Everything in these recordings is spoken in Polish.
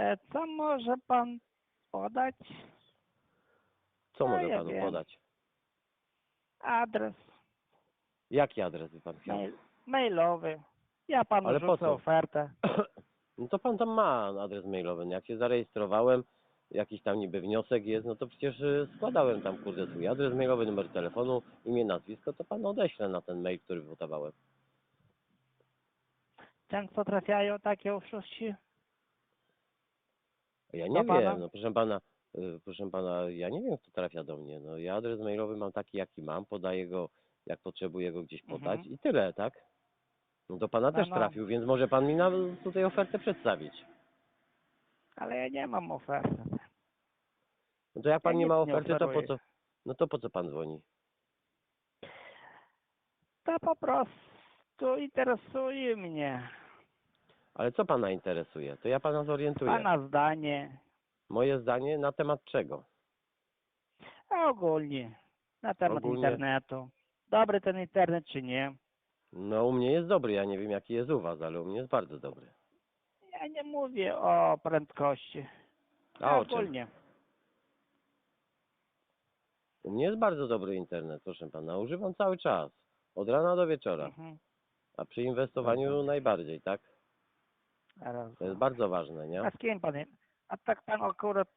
E, co może pan podać? Co No, może ja panu wiem. podać? Adres Jaki adres by pan chciał? mail, mailowy. Ja panu Ale po rzucę co? ofertę. No to pan tam ma adres mailowy. No Jak się zarejestrowałem, jakiś tam niby wniosek jest, no to przecież y, składałem tam kurde swój adres mailowy, numer telefonu, imię, nazwisko, to pan odeślę na ten mail, który podawałem. Często trafiają takie oszuści? Ja nie pana? wiem, no proszę pana, y, proszę pana, ja nie wiem, kto trafia do mnie. No ja adres mailowy mam taki, jaki mam, podaję go, jak potrzebuję go gdzieś podać Mhm. i tyle, tak? No do pana No, też no. trafił, więc może pan mi tutaj ofertę przedstawić. Ale ja nie mam oferty. No to jak pan Ja nie ma nic nie oferty, to po oferuję. co, no to po co pan dzwoni? To po prostu interesuje mnie. Ale co pana interesuje? To ja pana zorientuję. Pana zdanie. Moje zdanie na temat czego? A ogólnie. Na temat Ogólnie. internetu. Dobry ten internet czy nie? No u mnie jest dobry, ja nie wiem jaki jest u was, ale u mnie jest bardzo dobry. Ja nie mówię o prędkości. A o czym? ogólnie. U mnie jest bardzo dobry internet, proszę pana. Używam cały czas. Od rana do wieczora. Mhm. A przy inwestowaniu najbardziej, tak? To jest bardzo ważne, nie? A z kim pan? A tak pan akurat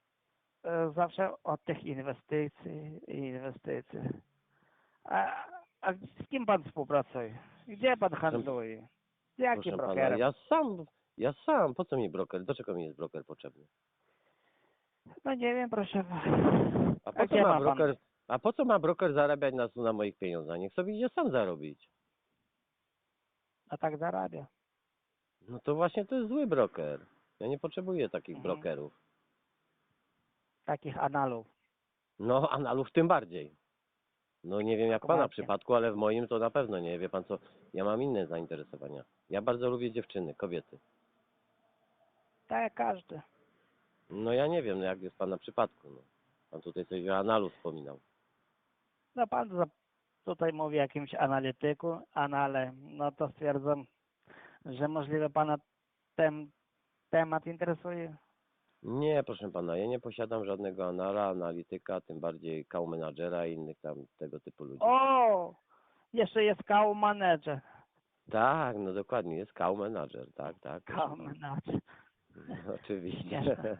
e, zawsze od tych inwestycji i inwestycji. A, a z kim pan współpracuje? Gdzie pan handluje? Z jakim Proszę pana, brokerem? ja sam, ja sam, po co mi broker? Do czego mi jest broker potrzebny? No nie wiem, proszę. A po co gdzie ma ma pan? broker, a po co ma broker zarabiać na, na moich pieniądzach? Niech sobie idzie sam zarobić. A tak zarabia. No to właśnie to jest zły broker. Ja nie potrzebuję takich Mhm. brokerów. Takich analów. No, analów tym bardziej. No nie wiem jak pana Dokładnie. przypadku, ale w moim to na pewno nie. Wie pan co, ja mam inne zainteresowania. Ja bardzo lubię dziewczyny, kobiety. Tak jak każdy. No ja nie wiem, no jak jest pana przypadku. No. Pan tutaj coś o analu wspominał. No pan za, tutaj mówi o jakimś analityku, anale. No to stwierdzam, że możliwe pana ten temat interesuje. Nie, proszę pana, ja nie posiadam żadnego anala, analityka, tym bardziej call managera i innych tam tego typu ludzi. O! Jeszcze jest call manager. Tak, no dokładnie, jest call manager, tak, tak. pana. manager. Oczywiście. Śmieszne.